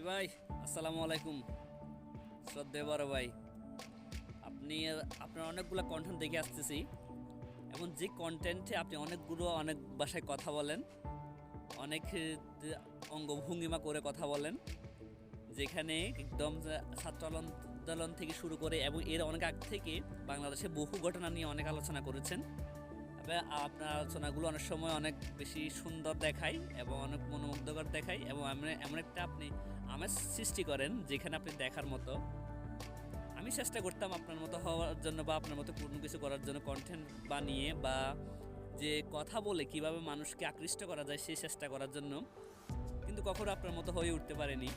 রফি ভাই, আসসালামু আলাইকুম। শ্রদ্ধে বড় ভাই, আপনি, আপনার অনেকগুলো কন্টেন্ট দেখে আসতেছি। এবং যে কন্টেন্টে আপনি অনেকগুলো, অনেক ভাষায় কথা বলেন, অনেক অঙ্গভঙ্গিমা করে কথা বলেন, যেখানে একদম ছাত্র আন্দোলন থেকে শুরু করে, এবং এর অনেক আগ থেকে বাংলাদেশে বহু ঘটনা নিয়ে অনেক আলোচনা করেছেন। আপনার আলোচনাগুলো অনেক সময় অনেক বেশি সুন্দর দেখায় এবং অনেক মনোমুগ্ধকর দেখায় এবং এমন এমন একটা আপনি আমেজ সৃষ্টি করেন যেখানে আপনি দেখার মতো। আমি চেষ্টা করতাম আপনার মতো হওয়ার জন্য বা আপনার মতো কোনো কিছু করার জন্য কন্টেন্ট বানিয়ে বা যে কথা বলে কীভাবে মানুষকে আকৃষ্ট করা যায় সেই চেষ্টা করার জন্য। কিন্তু কখনো আপনার মতো হয়ে উঠতে পারেনি।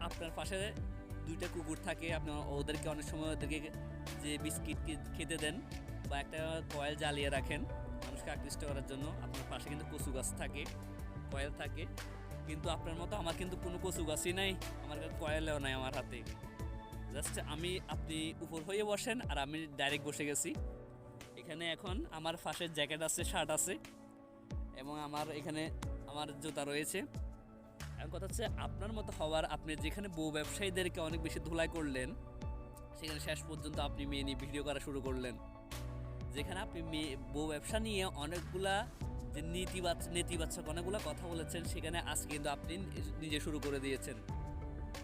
আপনার পাশে দুইটা কুকুর থাকে আপনি ওদেরকে অনেক সময় ওদেরকে যে বিস্কিট খেতে দেন বা একটা কয়েল জ্বালিয়ে রাখেন মানুষকে আকৃষ্ট করার জন্য। আপনার পাশে কিন্তু কচু গাছ থাকে, কয়েল থাকে। কিন্তু আপনার মতো আমার কিন্তু কোনো কচু গাছই নাই, আমার কাছে কয়েলও নাই আমার হাতে। জাস্ট আমি, আপনি উপর হয়ে বসেন আর আমি ডাইরেক্ট বসে গেছি। এখানে এখন আমার পাশে জ্যাকেট আছে, শার্ট আছে এবং আমার এখানে আমার জুতা রয়েছে। এখন কথা হচ্ছে আপনার মতো হওয়ার আপনি যেখানে বউ ব্যবসায়ীদেরকে অনেক বেশি ধুলাই করলেন, সেখানে শেষ পর্যন্ত আপনি মেয়ে নিয়ে ভিডিও করা শুরু করলেন। যেখানে আপনি মেয়ে, বউ ব্যবসা নিয়ে অনেকগুলা যে নীতিবাচক নেতিবাচক অনেকগুলো কথা বলেছেন, সেখানে আজকে কিন্তু আপনি নিজে শুরু করে দিয়েছেন।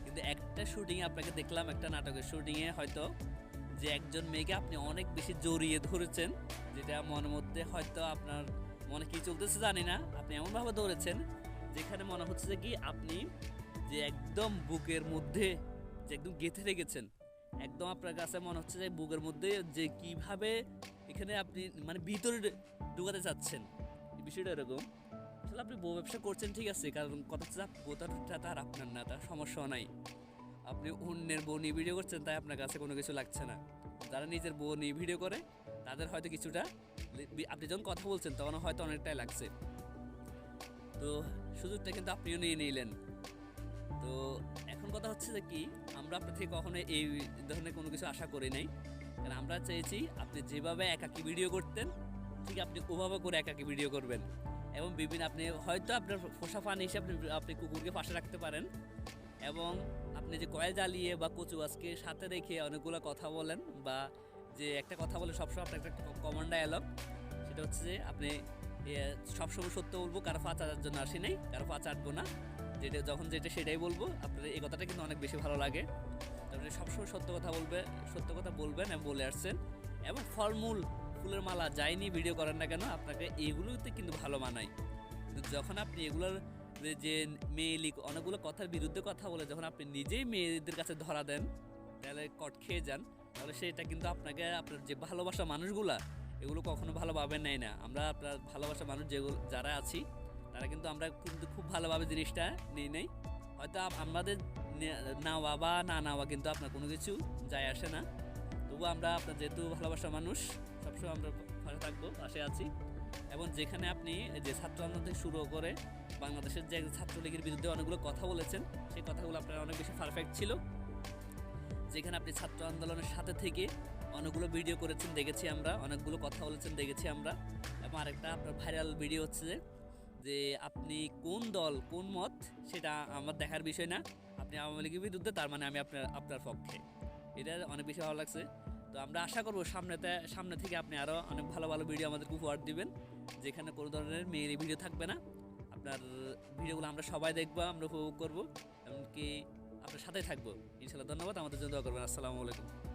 কিন্তু একটা শুটিংয়ে আপনাকে দেখলাম, একটা নাটকের শুটিংয়ে হয়তো যে একজন মেয়েকে আপনি অনেক বেশি জড়িয়ে ধরেছেন, যেটা মনের মধ্যে হয়তো আপনার মনে কি চলতেছে জানি না, আপনি এমনভাবে ধরেছেন, যেখানে মনে হচ্ছে যে কি আপনি যে একদম বুকের মধ্যে যে একদম গেঁথে রেখেছেন একদম আপনার কাছে মনে হচ্ছে যে বুকের মধ্যে যে কীভাবে এখানে আপনি মানে ভিতরে ঢুকাতে চাচ্ছেন। বিষয়টা এরকম। আসলে আপনি বউ ব্যবসা করছেন, ঠিক আছে, কারণ কথা হচ্ছে বোতাটা তার আপনার না, তার সমস্যা নাই। আপনি অন্যের বউ নিয়ে ভিডিও করছেন, তাই আপনার কাছে কোনো কিছু লাগছে না। যারা নিজের বউ নিয়ে ভিডিও করে, তাদের হয়তো কিছুটা আপনি যখন কথা বলছেন তখন হয়তো অনেকটাই লাগছে। তো সুযোগটা কিন্তু আপনিও নিয়ে নিলেন। তো এখন কথা হচ্ছে যে কি, আমরা আপনার থেকে কখনো এই ধরনের কোনো কিছু আশা করি নাই। কারণ আমরা চেয়েছি আপনি যেভাবে একাকি ভিডিও করতেন, ঠিক আপনি ওভাবে করে একাকি ভিডিও করবেন। এবং বিভিন্ন আপনি হয়তো আপনার ফোসা ফান হিসেবে আপনি আপনি কুকুরকে পাশে রাখতে পারেন। এবং আপনি যে কয়েল জ্বালিয়ে বা কচু আজকে সাথে রেখে অনেকগুলো কথা বলেন বা যে একটা কথা বলে সবসময় আপনার একটা কমন ডায়ালগ সেটা হচ্ছে যে আপনি সবসময় সত্য বলব, কারও পা চাটার জন্য আসি নাই, কারও পা চাটবো না। যেটা যখন যেটা সেটাই বলব। আপনার এই কথাটা কিন্তু অনেক বেশি ভালো লাগে। তারপরে সবসময় সত্য কথা বলবে, সত্য কথা বলবেন এবং বলে আসছেন। এবং ফলমূল, ফুলের মালা যায়নি ভিডিও করেন না কেন, আপনাকে এগুলোতে কিন্তু ভালো মানায়। যখন আপনি এগুলোর যে- যে মেয়েলি অনেকগুলো কথার বিরুদ্ধে কথা বলে, যখন আপনি নিজেই মেয়েদের কাছে ধরা দেন, তাহলে কট খেয়ে যান, তাহলে সেটা কিন্তু আপনাকে, আপনার যে ভালোবাসা মানুষগুলা, এগুলো কখনো ভালোভাবে নেয় না। আমরা আপনার ভালোবাসা মানুষ যেগুলো, যারা আছি তারা কিন্তু আমরা কিন্তু খুব ভালোভাবে জিনিসটা নিই নেই। হয়তো আমাদের নে- বা না নেওয়া কিন্তু আপনার কোনো কিছু যায় আসে না। তবু আমরা আপনার যেহেতু ভালোবাসা মানুষ, সবসময় আমরা পাশে থাকব, পাশে আছি। এবং যেখানে আপনি যে ছাত্র আন্দোলন থেকে শুরু করে বাংলাদেশের যে ছাত্রলীগের বিরুদ্ধে অনেকগুলো কথা বলেছেন, সেই কথাগুলো আপনার অনেক বেশি পারফেক্ট ছিল। যেখানে আপনি ছাত্র আন্দোলনের সাথে থেকে অনেকগুলো ভিডিও করেছেন, দেখেছি আমরা, অনেকগুলো কথা বলেছেন, দেখেছি আমরা। এবং আরেকটা আপনার ভাইরাল ভিডিও হচ্ছে যে যে আপনি কোন দল, কোন মত, সেটা আমার দেখার বিষয় না। আপনি আওয়ামী লীগের বিরুদ্ধে, তার মানে আমি আপনার আপনার পক্ষে। এটা অনেক বেশি ভালো লাগছে। তো আমরা আশা করব সামনেতে, সামনে থেকে আপনি আরও অনেক ভালো ভালো ভিডিও আমাদেরকে উপহার দিবেন, যেখানে কোনো ধরনের মেয়ের ভিডিও থাকবে না। আপনার ভিডিওগুলো আমরা সবাই দেখব, আমরা উপভোগ করব, এমনকি আপনার সাথে থাকব। ইনশাল্লাহ ধন্যবাদ। আমাদের জন্য দোয়া করবেন। আসসালামু আলাইকুম।